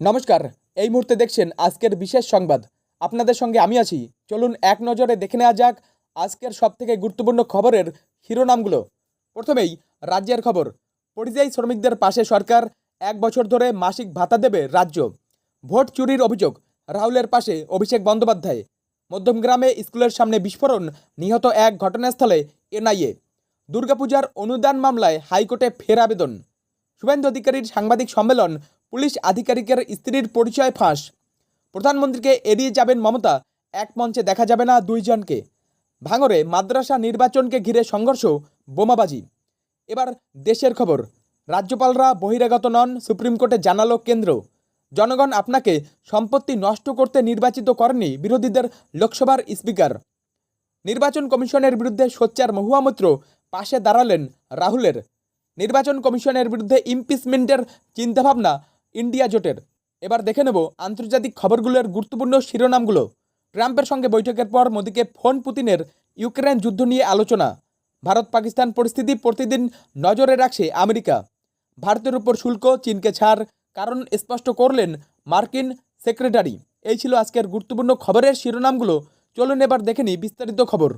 নমস্কার, এই মুহূর্তে দেখছেন আজকের বিশেষ সংবাদ। আপনাদের সঙ্গে আমি আছি। চলুন এক নজরে দেখে নেওয়া যাক আজকের সবথেকে গুরুত্বপূর্ণ খবরের শিরোনামগুলো। প্রথমেই রাজ্যের খবর। পরিযায়ী শ্রমিকদের পাশে সরকার এক বছর ধরে মাসিক ভাতা দেবে রাজ্য। ভোট চুরির অভিযোগ, রাহুলের পাশে অভিষেক বন্দ্যোপাধ্যায়। মধ্যমগ্রামে স্কুলের সামনে বিস্ফোরণ, নিহত এক ঘটনাস্থলে এনআইএ। দুর্গাপূজার অনুদান মামলায় হাইকোর্টে ফের আবেদন। শুভেন্দু অধিকারীর সাংবাদিক সম্মেলন পুলিশ আধিকারিকের স্ত্রীর পরিচয় ফাঁস। প্রধানমন্ত্রীকে এড়িয়ে যাবেন মমতা, এক মঞ্চে দেখা যাবে না দুইজনকে। ভাঙরে মাদ্রাসা নির্বাচনকে ঘিরে সংঘর্ষ, বোমাবাজি। এবার দেশের খবর। রাজ্যপালরা বহিরাগত নন, সুপ্রিম কোর্টে জানালো কেন্দ্র। জনগণ আপনাকে সম্পত্তি নষ্ট করতে নির্বাচিত করেনি বিরোধীদের লোকসভার স্পিকার। নির্বাচন কমিশনের বিরুদ্ধে সোচ্চার মহুয়া মৈত্র পাশে দাঁড়ালেন রাহুলের। নির্বাচন কমিশনের বিরুদ্ধে ইমপিচমেন্টের চিন্তাভাবনা ইন্ডিয়া জোটের। এবার দেখে নেব আন্তর্জাতিক খবরগুলোর গুরুত্বপূর্ণ শিরোনামগুলো। ট্রাম্পের সঙ্গে বৈঠকের পর মোদীকে ফোন পুতিনের ইউক্রেন যুদ্ধ নিয়ে আলোচনা। ভারত পাকিস্তান পরিস্থিতি প্রতিদিন নজরে রাখছে আমেরিকা। ভারতের উপর শুল্ক, চীনকে ছাড়, কারণ স্পষ্ট করলেন মার্কিন সেক্রেটারি। এই ছিল আজকের গুরুত্বপূর্ণ খবরের শিরোনামগুলো। চলুন এবার দেখে নিই বিস্তারিত খবর।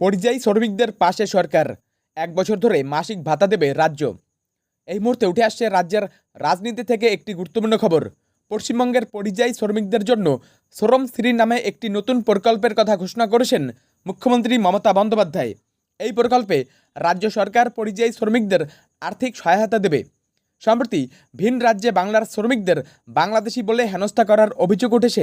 পরিযায়ী শ্রমিকদের পাশে সরকার। এক বছর ধরে মাসিক ভাতা দেবে রাজ্য। এই মুহূর্তে উঠে আসছে রাজ্যের রাজনীতি থেকে একটি গুরুত্বপূর্ণ খবর। পশ্চিমবঙ্গের পরিযায়ী শ্রমিকদের জন্য শ্রম শ্রী নামে একটি নতুন প্রকল্পের কথা ঘোষণা করেছেন মুখ্যমন্ত্রী মমতা বন্দ্যোপাধ্যায়। এই প্রকল্পে রাজ্য সরকার পরিযায়ী শ্রমিকদের আর্থিক সহায়তা দেবে। সম্প্রতি ভিন রাজ্যে বাংলার শ্রমিকদের বাংলাদেশি বলে হেনস্থা করার অভিযোগ উঠেছে।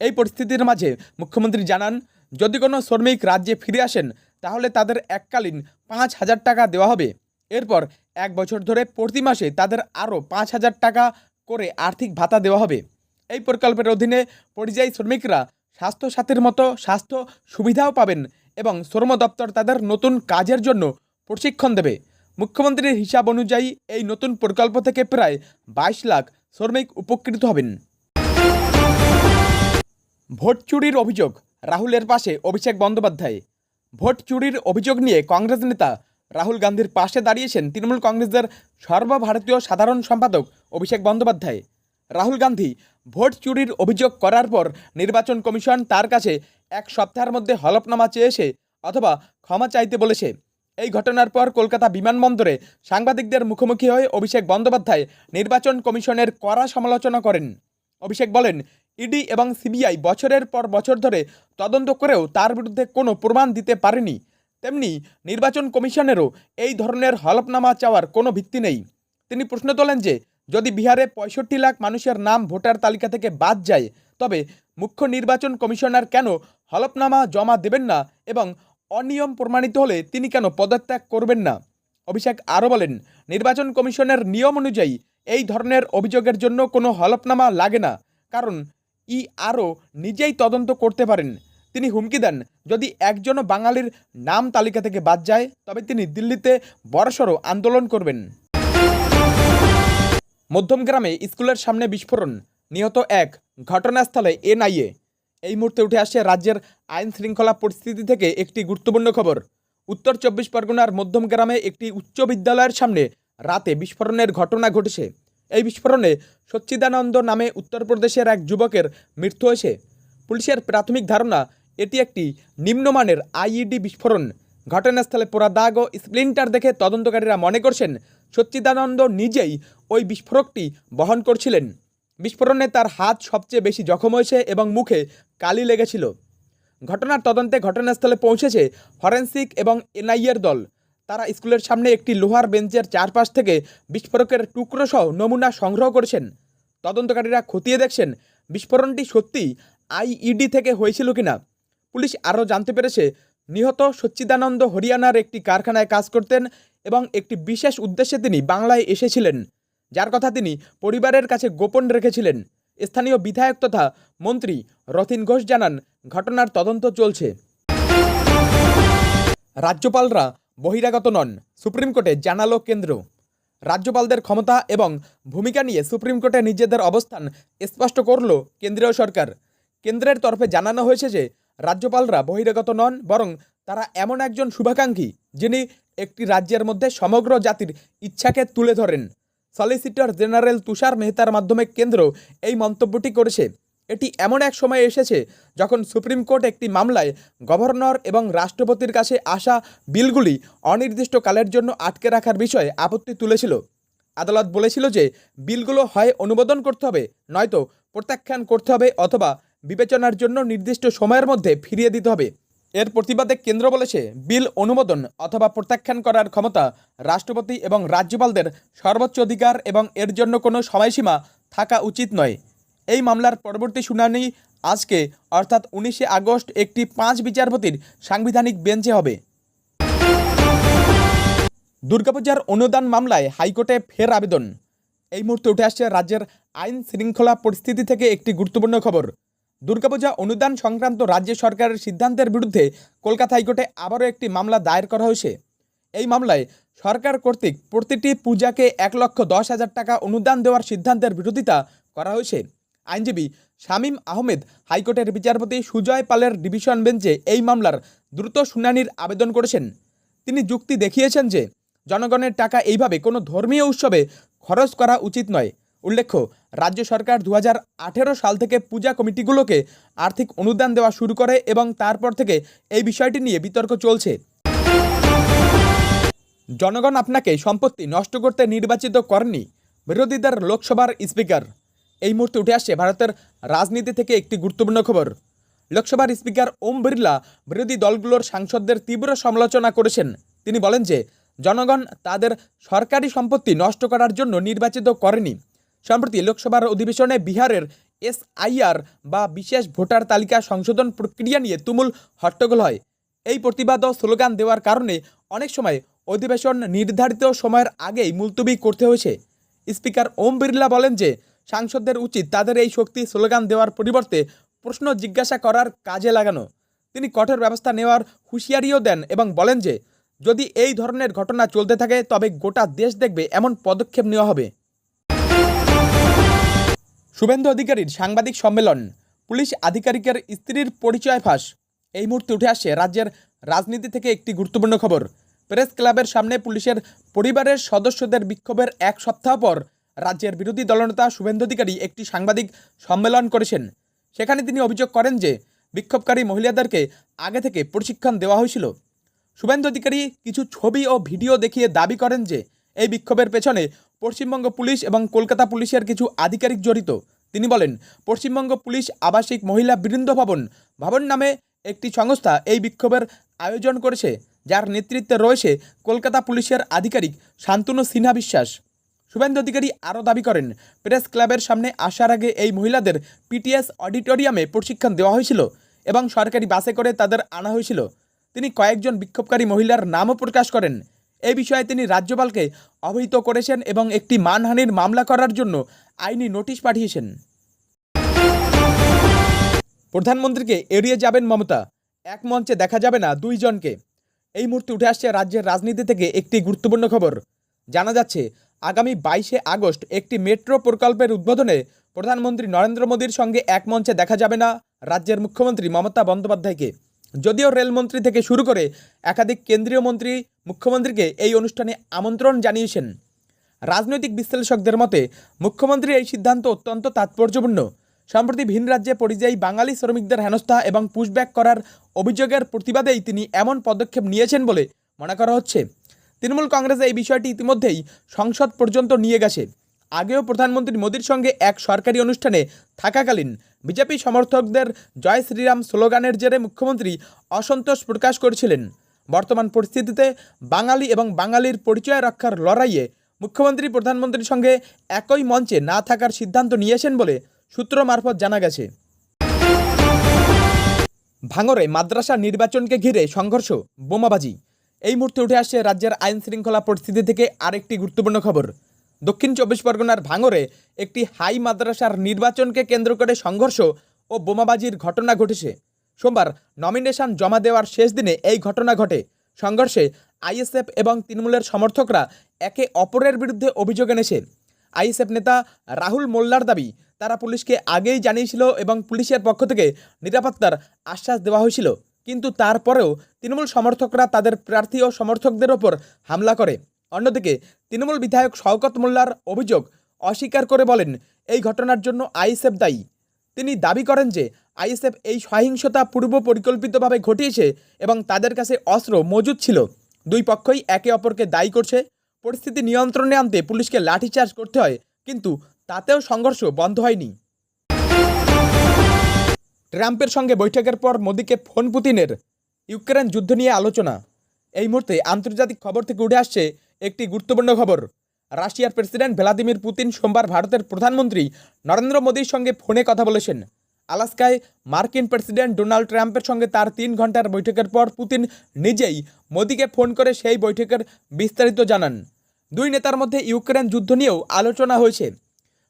এই পরিস্থিতির মাঝে মুখ্যমন্ত্রী জানান, যদি কোনো শ্রমিক রাজ্যে ফিরে আসেন, তাহলে তাদের এককালীন পাঁচ হাজার টাকা দেওয়া হবে। এরপর এক বছর ধরে প্রতি মাসে তাদের আরও পাঁচ হাজার টাকা করে আর্থিক ভাতা দেওয়া হবে। এই প্রকল্পের অধীনে পরিযায়ী শ্রমিকরা স্বাস্থ্য সাথীর মতো স্বাস্থ্য সুবিধাও পাবেন এবং শ্রম দপ্তর তাদের নতুন কাজের জন্য প্রশিক্ষণ দেবে। মুখ্যমন্ত্রীর হিসাব অনুযায়ী এই নতুন প্রকল্প থেকে প্রায় বাইশ লাখ শ্রমিক উপকৃত হবেন। ভোট চুরির অভিযোগ, রাহুলের পাশে অভিষেক বন্দ্যোপাধ্যায়। ভোট চুরির অভিযোগ নিয়ে কংগ্রেস নেতা রাহুল গান্ধীর পাশে দাঁড়িয়েছেন তৃণমূল কংগ্রেসের সর্বভারতীয় সাধারণ সম্পাদক অভিষেক বন্দ্যোপাধ্যায়। রাহুল গান্ধী ভোট চুরির অভিযোগ করার পর নির্বাচন কমিশন তার কাছে এক সপ্তাহের মধ্যে হলফনামা চেয়েছে অথবা ক্ষমা চাইতে বলেছে। এই ঘটনার পর কলকাতা বিমানবন্দরে সাংবাদিকদের মুখোমুখি হয়ে অভিষেক বন্দ্যোপাধ্যায় নির্বাচন কমিশনের কড়া সমালোচনা করেন। অভিষেক বলেন, ইডি এবং সিবিআই বছরের পর বছর ধরে তদন্ত করেও তার বিরুদ্ধে কোনো প্রমাণ দিতে পারেনি। তেমনি নির্বাচন কমিশনেরও এই ধরনের হলফনামা চাওয়ার কোনো ভিত্তি নেই। তিনি প্রশ্ন তোলেন যে, যদি বিহারে পঁয়ষট্টি লাখ মানুষের নাম ভোটার তালিকা থেকে বাদ যায়, তবে মুখ্য নির্বাচন কমিশনার কেন হলফনামা জমা দেবেন না এবং অনিয়ম প্রমাণিত হলে তিনি কেন পদত্যাগ করবেন না? অভিষেক আরও বলেন, নির্বাচন কমিশনের নিয়ম অনুযায়ী এই ধরনের অভিযোগের জন্য কোনো হলফনামা লাগে না, কারণ ই আরও নিজেই তদন্ত করতে পারেন। তিনি হুমকি দেন। যদি একজনও বাঙালির নাম তালিকা থেকে বাদ যায়, তবে তিনি দিল্লিতে বড়সড় আন্দোলন করবেন। মধ্যমগ্রামে স্কুলের সামনে বিস্ফোরণ, নিহত এক ঘটনাস্থলে এনআইএ। এই মুহূর্তে উঠে আসছে রাজ্যের আইন শৃঙ্খলা পরিস্থিতি থেকে একটি গুরুত্বপূর্ণ খবর। উত্তর চব্বিশ পরগনার মধ্যমগ্রামে একটি উচ্চ বিদ্যালয়ের সামনে রাতে বিস্ফোরণের ঘটনা ঘটেছে। এই বিস্ফোরণে সচ্চিদানন্দ নামে উত্তরপ্রদেশের এক যুবকের মৃত্যু হয়েছে। পুলিশের প্রাথমিক ধারণা এটি একটি নিম্নমানের আইইডি বিস্ফোরণ। ঘটনাস্থলে পোড়া দাগ ও স্প্লিন্টার দেখে তদন্তকারীরা মনে করছেন, সচ্চিদানন্দ নিজেই ওই বিস্ফোরকটি বহন করছিলেন। বিস্ফোরণে তার হাত সবচেয়ে বেশি জখম হয়েছে এবং মুখে কালি লেগেছিল। ঘটনার তদন্তে ঘটনাস্থলে পৌঁছেছে ফরেন্সিক এবং এনআইএর দল। তারা স্কুলের সামনে একটি লোহার বেঞ্চের চারপাশ থেকে বিস্ফোরকের টুকরো সহ নমুনা সংগ্রহ করেছেন। তদন্তকারীরা খতিয়ে দেখছেন, বিস্ফোরণটি সত্যিই আইইডি থেকে হয়েছিল কিনা। পুলিশ আরও জানতে পেরেছে, নিহত সচ্চিদানন্দ হরিয়ানার একটি কারখানায় কাজ করতেন এবং একটি বিশেষ উদ্দেশ্যে তিনি বাংলায় এসেছিলেন, যার কথা তিনি পরিবারের কাছে গোপন রেখেছিলেন। স্থানীয় বিধায়ক তথা মন্ত্রী রথিন ঘোষ জানান, ঘটনার তদন্ত চলছে। রাজ্যপালরা বহিরাগত নন, সুপ্রিম কোর্টে জানালো কেন্দ্র। রাজ্যপালদের ক্ষমতা এবং ভূমিকা নিয়ে সুপ্রিম কোর্টে নিজেদের অবস্থান স্পষ্ট করল কেন্দ্রীয় সরকার। কেন্দ্রের তরফে জানানো হয়েছে যে রাজ্যপালরা বহিরাগত নন, বরং তারা এমন একজন শুভাকাঙ্ক্ষী যিনি একটি রাজ্যের মধ্যে সমগ্র জাতির ইচ্ছাকে তুলে ধরেন। সলিসিটর জেনারেল তুষার মেহতার মাধ্যমে কেন্দ্র এই মন্তব্যটি করেছে। এটি এমন এক সময় এসেছে যখন সুপ্রিম কোর্ট একটি মামলায় গভর্নর এবং রাষ্ট্রপতির কাছে আসা বিলগুলি অনির্দিষ্টকালের জন্য আটকে রাখার বিষয়ে আপত্তি তুলেছিল। আদালত বলেছিল যে, বিলগুলো হয় অনুমোদন করতে হবে, নয়তো প্রত্যাখ্যান করতে হবে অথবা বিবেচনার জন্য নির্দিষ্ট সময়ের মধ্যে ফিরিয়ে দিতে হবে। এর প্রতিবাদে কেন্দ্র বলেছে, বিল অনুমোদন অথবা প্রত্যাখ্যান করার ক্ষমতা রাষ্ট্রপতি এবং রাজ্যপালদের সর্বোচ্চ অধিকার এবং এর জন্য কোনো সময়সীমা থাকা উচিত নয়। এই মামলার পরবর্তী শুনানি আজকে, অর্থাৎ উনিশে আগস্ট, একটি পাঁচ বিচারপতির সাংবিধানিক বেঞ্চে হবে। দুর্গাপূজার অনুদান মামলায় হাইকোর্টে ফের আবেদন। এই মুহূর্তে উঠে আসছে রাজ্যের আইন শৃঙ্খলা পরিস্থিতি থেকে একটি গুরুত্বপূর্ণ খবর। দুর্গাপূজা অনুদান সংক্রান্ত রাজ্য সরকারের সিদ্ধান্তের বিরুদ্ধে কলকাতা হাইকোর্টে আবারও একটি মামলা দায়ের করা হয়েছে। এই মামলায় সরকার কর্তৃক প্রতিটি পূজাকে এক লক্ষ দশ হাজার টাকা অনুদান দেওয়ার সিদ্ধান্তের বিরোধিতা করা হয়েছে। আইনজীবী শামীম আহমেদ হাইকোর্টের বিচারপতি সুজয় পালের ডিভিশন বেঞ্চে এই মামলার দ্রুত শুনানির আবেদন করেছেন। তিনি যুক্তি দেখিয়েছেন যে, জনগণের টাকা এইভাবে কোনো ধর্মীয় উৎসবে খরচ করা উচিত নয়। উল্লেখ্য রাজ্য সরকার দু হাজার আঠেরো সাল থেকে পূজা কমিটিগুলোকে আর্থিক অনুদান দেওয়া শুরু করে এবং তারপর থেকে এই বিষয়টি নিয়ে বিতর্ক চলছে। জনগণ আপনাকে সম্পত্তি নষ্ট করতে নির্বাচিত করেনি, বিরোধীদের লোকসভার স্পিকার। এই মুহূর্তে উঠে আসছে ভারতের রাজনীতি থেকে একটি গুরুত্বপূর্ণ খবর। লোকসভার স্পিকার ওম বিড়লা বিরোধী দলগুলোর সাংসদদের তীব্র সমালোচনা করেছেন। তিনি বলেন যে, জনগণ তাদের সরকারি সম্পত্তি নষ্ট করার জন্য নির্বাচিত করেনি। সম্প্রতি লোকসভার অধিবেশনে বিহারের এসআইআর বা বিশেষ ভোটার তালিকা সংশোধন প্রক্রিয়া নিয়ে তুমুল হট্টগোল হয়। এই প্রতিবাদ ও স্লোগান দেওয়ার কারণে অনেক সময় অধিবেশন নির্ধারিত সময়ের আগেই মুলতবি করতে হয়েছে। স্পিকার ওম বিড়লা বলেন যে, সাংসদদের উচিত তাদের এই শক্তি স্লোগান দেওয়ার পরিবর্তে প্রশ্ন জিজ্ঞাসা করার কাজে লাগানো। তিনি কঠোর ব্যবস্থা নেওয়ার হুঁশিয়ারিও দেন এবং বলেন যে, যদি এই ধরনের ঘটনা চলতে থাকে, তবে গোটা দেশ দেখবে এমন পদক্ষেপ নেওয়া হবে। শুভেন্দু অধিকারীর সাংবাদিক সম্মেলন। পুলিশ আধিকারিকের স্ত্রীর পরিচয় ফাঁস। এই মুহূর্তে উঠে আসছে রাজ্যের রাজনীতি থেকে একটি গুরুত্বপূর্ণ খবর। প্রেস ক্লাবের সামনে পুলিশের পরিবারের সদস্যদের বিক্ষোভের এক সপ্তাহ পর রাজ্যের বিরোধী দলনেতা শুভেন্দু অধিকারী একটি সাংবাদিক সম্মেলন করেছেন। সেখানে তিনি অভিযোগ করেন যে, বিক্ষোভকারী মহিলাদেরকে আগে থেকে প্রশিক্ষণ দেওয়া হয়েছিল। শুভেন্দু অধিকারী কিছু ছবি ও ভিডিও দেখিয়ে দাবি করেন যে এই বিক্ষোভের পেছনে পশ্চিমবঙ্গ পুলিশ এবং কলকাতা পুলিশের কিছু আধিকারিক জড়িত। তিনি বলেন, পশ্চিমবঙ্গ পুলিশ আবাসিক মহিলা বৃন্দ ভবন ভবন নামে একটি সংস্থা এই বিক্ষোভের আয়োজন করেছে, যার নেতৃত্বে রয়েছে কলকাতা পুলিশের আধিকারিক শান্তনু সিনহা বিশ্বাস। শুভেন্দু অধিকারী আরও দাবি করেন, প্রেস ক্লাবের সামনে আসার আগে এই মহিলাদের পিটিএস অডিটোরিয়ামে প্রশিক্ষণ দেওয়া হয়েছিল এবং সরকারি বাসে করে তাদের আনা হয়েছিল। তিনি কয়েকজন বিক্ষোভকারী মহিলার নামও প্রকাশ করেন। এই বিষয়ে তিনি রাজ্যপালকে অবহিত করেছেন এবং একটি মানহানির মামলা করার জন্য আইনি নোটিশ পাঠিয়েছেন। প্রধানমন্ত্রীকে এড়িয়ে যাবেন মমতা। এক মঞ্চে দেখা যাবে না দুইজনকে এই মুহূর্তে উঠে আসছে রাজ্যের রাজনীতি থেকে একটি গুরুত্বপূর্ণ খবর। জানা যাচ্ছে, আগামী বাইশে আগস্ট একটি মেট্রো প্রকল্পের উদ্বোধনে প্রধানমন্ত্রী নরেন্দ্র মোদীর সঙ্গে এক মঞ্চে দেখা যাবে না রাজ্যের মুখ্যমন্ত্রী মমতা বন্দ্যোপাধ্যায়কে। যদিও রেলমন্ত্রী থেকে শুরু করে একাধিক কেন্দ্রীয় মন্ত্রী মুখ্যমন্ত্রীকে এই অনুষ্ঠানে আমন্ত্রণ জানিয়েছেন। রাজনৈতিক বিশ্লেষকদের মতে, মুখ্যমন্ত্রীর এই সিদ্ধান্ত অত্যন্ত তাৎপর্যপূর্ণ। সম্প্রতি ভিন রাজ্যে পরিযায়ী বাঙালি শ্রমিকদের হেনস্থা এবং পুশব্যাক করার অভিযোগের প্রতিবাদেই তিনি এমন পদক্ষেপ নিয়েছেন বলে মনে করা হচ্ছে। তৃণমূল কংগ্রেস এই বিষয়টি ইতিমধ্যেই সংসদ পর্যন্ত নিয়ে গেছে। আগেও প্রধানমন্ত্রী মোদীর সঙ্গে এক সরকারি অনুষ্ঠানে থাকাকালীন বিজেপি সমর্থকদের জয় শ্রীরাম স্লোগানের জেরে মুখ্যমন্ত্রী অসন্তোষ প্রকাশ করেছিলেন। বর্তমান পরিস্থিতিতে বাঙালি এবং বাঙালির পরিচয় রক্ষার লড়াইয়ে মুখ্যমন্ত্রী, প্রধানমন্ত্রীর সঙ্গে একই মঞ্চে না থাকার সিদ্ধান্ত নিয়েছেন বলে সূত্র মারফত জানা গেছে। ভাঙরে মাদ্রাসা নির্বাচনকে ঘিরে সংঘর্ষ, বোমাবাজি। এই মুহূর্তে উঠে আসছে রাজ্যের আইন শৃঙ্খলা পরিস্থিতি থেকে আরেকটি গুরুত্বপূর্ণ খবর। দক্ষিণ চব্বিশ পরগনার ভাঙরে একটি হাই মাদ্রাসার নির্বাচনকে কেন্দ্র করে সংঘর্ষ ও বোমাবাজির ঘটনা ঘটেছে। সোমবার নমিনেশন জমা দেওয়ার শেষ দিনে এই ঘটনা ঘটে। সংঘর্ষে আইএসএফ এবং তৃণমূলের সমর্থকরা একে অপরের বিরুদ্ধে অভিযোগ এনেছে। আইএসএফ নেতা রাহুল মোল্লার দাবি, তারা পুলিশকে আগেই জানিয়েছিল এবং পুলিশের পক্ষ থেকে নিরাপত্তার আশ্বাস দেওয়া হয়েছিল। কিন্তু তারপরেও তৃণমূল সমর্থকরা তাদের প্রার্থী ও সমর্থকদের ওপর হামলা করে। অন্যদিকে, তৃণমূল বিধায়ক শওকত মোল্লার অভিযোগ অস্বীকার করে বলেন, এই ঘটনার জন্য আইএসএফ দায়ী। তিনি দাবি করেন যে আইএসএফ এই সহিংসতা পূর্ব পরিকল্পিতভাবে ঘটিয়েছে এবং তাদের কাছে অস্ত্র মজুদ ছিল। দুই পক্ষই একে অপরকে দায়ী করছে। পরিস্থিতি নিয়ন্ত্রণে আনতে পুলিশকে লাঠিচার্জ করতে হয়, কিন্তু তাতেও সংঘর্ষ বন্ধ হয়নি। ট্রাম্পের সঙ্গে বৈঠকের পর মোদীকে ফোন পুতিনের ইউক্রেন যুদ্ধ নিয়ে আলোচনা। এই মুহূর্তে আন্তর্জাতিক খবর থেকে উঠে আসছে একটি গুরুত্বপূর্ণ খবর। রাশিয়ার প্রেসিডেন্ট ভ্লাদিমির পুতিন সোমবার ভারতের প্রধানমন্ত্রী নরেন্দ্র মোদীর সঙ্গে ফোনে কথা বলেছেন। আলাস্কায় মার্কিন প্রেসিডেন্ট ডোনাল্ড ট্রাম্পের সঙ্গে তার তিন ঘণ্টার বৈঠকের পর পুতিন নিজেই মোদীকে ফোন করে সেই বৈঠকের বিস্তারিত জানান। দুই নেতার মধ্যে ইউক্রেন যুদ্ধ নিয়েও আলোচনা হয়েছে।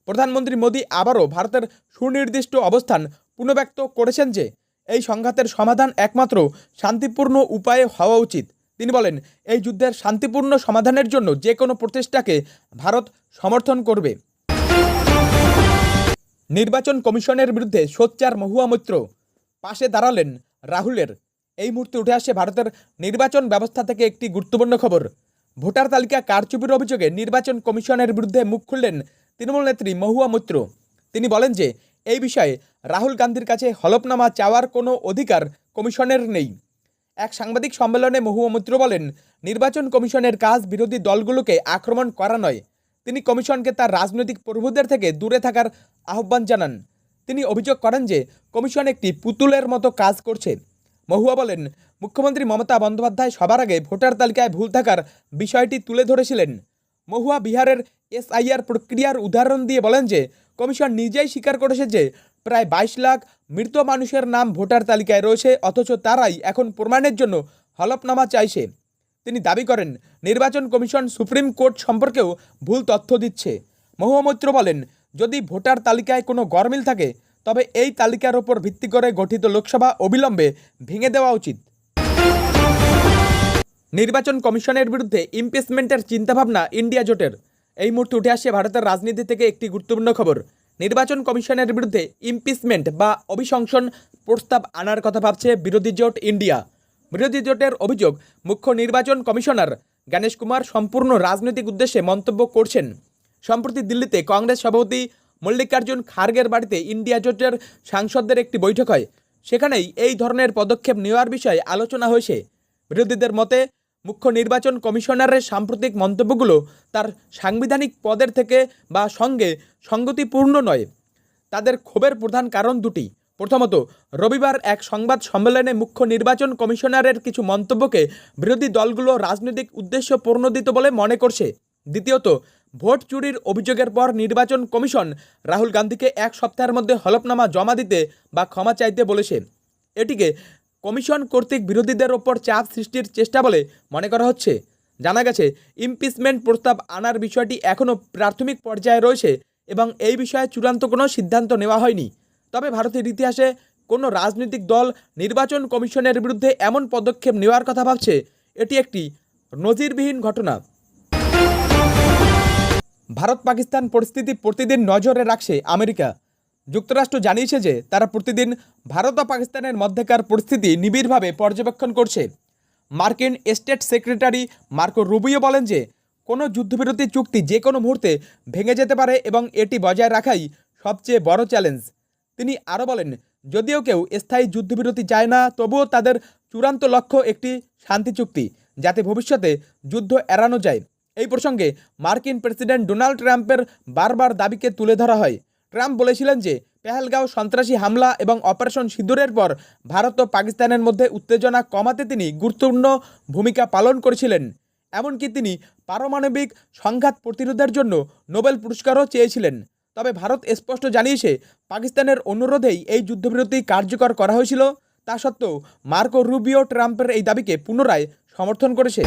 প্রধানমন্ত্রী মোদী আবারও ভারতের সুনির্দিষ্ট অবস্থান পুনর্ব্যক্ত করেছেন যে, এই সংঘাতের সমাধান একমাত্র শান্তিপূর্ণ উপায়ে হওয়া উচিত। তিনি বলেন, এই যুদ্ধের শান্তিপূর্ণ সমাধানের জন্য যে কোনো প্রচেষ্টাকে ভারত সমর্থন করবে। নির্বাচন কমিশনের বিরুদ্ধে সোচ্চার মহুয়া মৈত্র পাশে দাঁড়ালেন রাহুলের। এই মুহূর্তে উঠে আসে ভারতের নির্বাচন ব্যবস্থা থেকে একটি গুরুত্বপূর্ণ খবর। ভোটার তালিকা কারচুপির অভিযোগে নির্বাচন কমিশনের বিরুদ্ধে মুখ খুললেন তৃণমূল নেত্রী মহুয়া মৈত্র। তিনি বলেন যে, এই বিষয়ে রাহুল গান্ধীর কাছে হলফনামা চাওয়ার কোনো অধিকার কমিশনের নেই। এক সাংবাদিক সম্মেলনে মহুয়া মৈত্র বলেন, নির্বাচন কমিশনের কাজ বিরোধী দলগুলোকে আক্রমণ করা নয়। তিনি কমিশনকে তার রাজনৈতিক প্রভুদের থেকে দূরে থাকার আহ্বান জানান। তিনি অভিযোগ করেন যে, কমিশন একটি পুতুলের মতো কাজ করছে। মহুয়া বলেন, মুখ্যমন্ত্রী মমতা বন্দ্যোপাধ্যায় সবার আগে ভোটার তালিকায় ভুল থাকার বিষয়টি তুলে ধরেছিলেন। মহুয়া বিহারের এসআইআর প্রক্রিয়ার উদাহরণ দিয়ে বলেন যে, কমিশন নিজেই স্বীকার করেছে যে প্রায় বাইশ লাখ মৃত মানুষের নাম ভোটার তালিকায় রয়েছে, অথচ তারাই এখন প্রমাণের জন্য হলফনামা চাইছে। তিনি দাবি করেন, নির্বাচন কমিশন সুপ্রিম কোর্ট সম্পর্কেও ভুল তথ্য দিচ্ছে। মহুয়া মৈত্র বলেন, যদি ভোটার তালিকায় কোনো গরমিল থাকে, তবে এই তালিকার ওপর ভিত্তি করে গঠিত লোকসভা অবিলম্বে ভেঙে দেওয়া উচিত। নির্বাচন কমিশনের বিরুদ্ধে ইমপিচমেন্টের চিন্তাভাবনা ইন্ডিয়া জোটের। এই মুহূর্তে উঠে আসে ভারতের রাজনীতি থেকে একটি গুরুত্বপূর্ণ খবর। নির্বাচন কমিশনের বিরুদ্ধে ইমপিচমেন্ট বা অভিশংসন প্রস্তাব আনার কথা ভাবছে বিরোধী জোট ইন্ডিয়া। বিরোধী জোটের অভিযোগ, মুখ্য নির্বাচন কমিশনার গণেশ কুমার সম্পূর্ণ রাজনৈতিক উদ্দেশ্যে মন্তব্য করছেন। সম্প্রতি দিল্লিতে কংগ্রেস সভাপতি মল্লিকার্জুন খার্গের বাড়িতে ইন্ডিয়া জোটের সাংসদদের একটি বৈঠক হয়। সেখানেই এই ধরনের পদক্ষেপ নেওয়ার বিষয়ে আলোচনা হয়েছে। বিরোধীদের মতে মুখ্য নির্বাচন কমিশনারের সাম্প্রতিক মন্তব্যগুলো তার সাংবিধানিক পদের থেকে বা সঙ্গে সঙ্গতিপূর্ণ নয়। তাদের ক্ষোভের প্রধান কারণ দুটি। প্রথমত, রবিবার এক সংবাদ সম্মেলনে মুখ্য নির্বাচন কমিশনারের কিছু মন্তব্যকে বিরোধী দলগুলো রাজনৈতিক উদ্দেশ্য প্রণোদিত বলে মনে করছে। দ্বিতীয়ত, ভোট চুরির অভিযোগের পর নির্বাচন কমিশন রাহুল গান্ধীকে এক সপ্তাহের মধ্যে হলফনামা জমা দিতে বা ক্ষমা চাইতে বলেছে। এটিকে কমিশন কর্তৃক বিরোধীদের ওপর চাপ সৃষ্টির চেষ্টা বলে মনে করা হচ্ছে। জানা গেছে, ইমপিচমেন্ট প্রস্তাব আনার বিষয়টি এখনও প্রাথমিক পর্যায়ে রয়েছে এবং এই বিষয়ে চূড়ান্ত কোনো সিদ্ধান্ত নেওয়া হয়নি। তবে ভারতের ইতিহাসে কোনো রাজনৈতিক দল নির্বাচন কমিশনের বিরুদ্ধে এমন পদক্ষেপ নেওয়ার কথা ভাবছে, এটি একটি নজিরবিহীন ঘটনা। ভারত পাকিস্তান পরিস্থিতি প্রতিদিন নজরে রাখছে আমেরিকা। যুক্তরাষ্ট্র জানিয়েছে যে তারা প্রতিদিন ভারত ও পাকিস্তানের মধ্যেকার পরিস্থিতি নিবিড়ভাবে পর্যবেক্ষণ করছে। মার্কিন স্টেট সেক্রেটারি মার্কো রুবিও বলেন যে কোনো যুদ্ধবিরতি চুক্তি যে কোনো মুহূর্তে ভেঙে যেতে পারে এবং এটি বজায় রাখাই সবচেয়ে বড় চ্যালেঞ্জ। তিনি আরও বলেন, যদিও কেউ স্থায়ী যুদ্ধবিরতি চায় না, তবুও তাদের চূড়ান্ত লক্ষ্য একটি শান্তি চুক্তি, যাতে ভবিষ্যতে যুদ্ধ এড়ানো যায়। এই প্রসঙ্গে মার্কিন প্রেসিডেন্ট ডোনাল্ড ট্রাম্পের বারবার দাবিকে তুলে ধরা হয়। ট্রাম্প বলেছিলেন যে পেহেলগাঁও সন্ত্রাসী হামলা এবং অপারেশন সিঁদুরের পর ভারত ও পাকিস্তানের মধ্যে উত্তেজনা কমাতে তিনি গুরুত্বপূর্ণ ভূমিকা পালন করেছিলেন। এমনকি তিনি পারমাণবিক সংঘাত প্রতিরোধের জন্য নোবেল পুরস্কারও চেয়েছিলেন। তবে ভারত স্পষ্ট জানিয়েছে, পাকিস্তানের অনুরোধেই এই যুদ্ধবিরতি কার্যকর করা হয়েছিল। তা সত্ত্বেও মার্কো রুবিও ট্রাম্পের এই দাবিকে পুনরায় সমর্থন করেছে।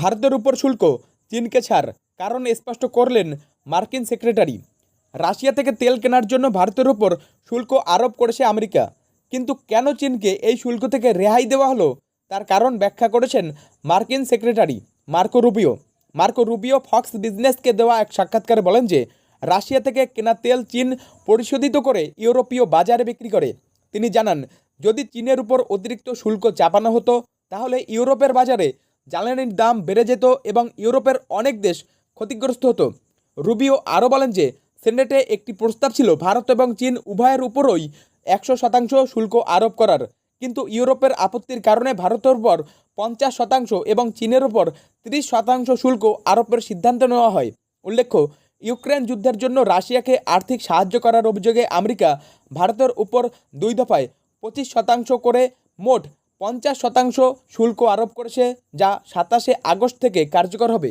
ভারতের উপর শুল্ক, চীনকে ছাড়, কারণ স্পষ্ট করলেন মার্কিন সেক্রেটারি। রাশিয়া থেকে তেল কেনার জন্য ভারতের উপর শুল্ক আরোপ করেছে আমেরিকা। কিন্তু কেন চীনকে এই শুল্ক থেকে রেহাই দেওয়া হলো? তার কারণ ব্যাখ্যা করেছেন মার্কিন secretary Marco Rubio. Marco Rubio Fox বিজনেসকে দেওয়া এক সাক্ষাৎকারে বলেন যে, রাশিয়া থেকে কেনা তেল চীন পরিশোধিত করে ইউরোপীয় বাজারে বিক্রি করে। তিনি জানান, যদি চীনের উপর অতিরিক্ত শুল্ক চাপানো হতো, তাহলে ইউরোপের বাজারে জ্বালানির দাম বেড়ে যেত এবং ইউরোপের অনেক দেশ ক্ষতিগ্রস্ত হতো। রুবিও আরও বলেন যে সেনেটে একটি প্রস্তাব ছিল, ভারত এবং চীন উভয়ের উপরই একশো শতাংশ শুল্ক আরোপ করার। কিন্তু ইউরোপের আপত্তির কারণে ভারতের উপর পঞ্চাশ শতাংশ এবং চীনের উপর তিরিশ শতাংশ শুল্ক আরোপের সিদ্ধান্ত নেওয়া হয়। উল্লেখ্য, ইউক্রেন যুদ্ধের জন্য রাশিয়াকে আর্থিক সাহায্য করার অভিযোগে আমেরিকা ভারতের উপর দুই দফায় পঁচিশ শতাংশ করে মোট পঞ্চাশ শতাংশ শুল্ক আরোপ করেছে, যা সাতাশে আগস্ট থেকে কার্যকর হবে।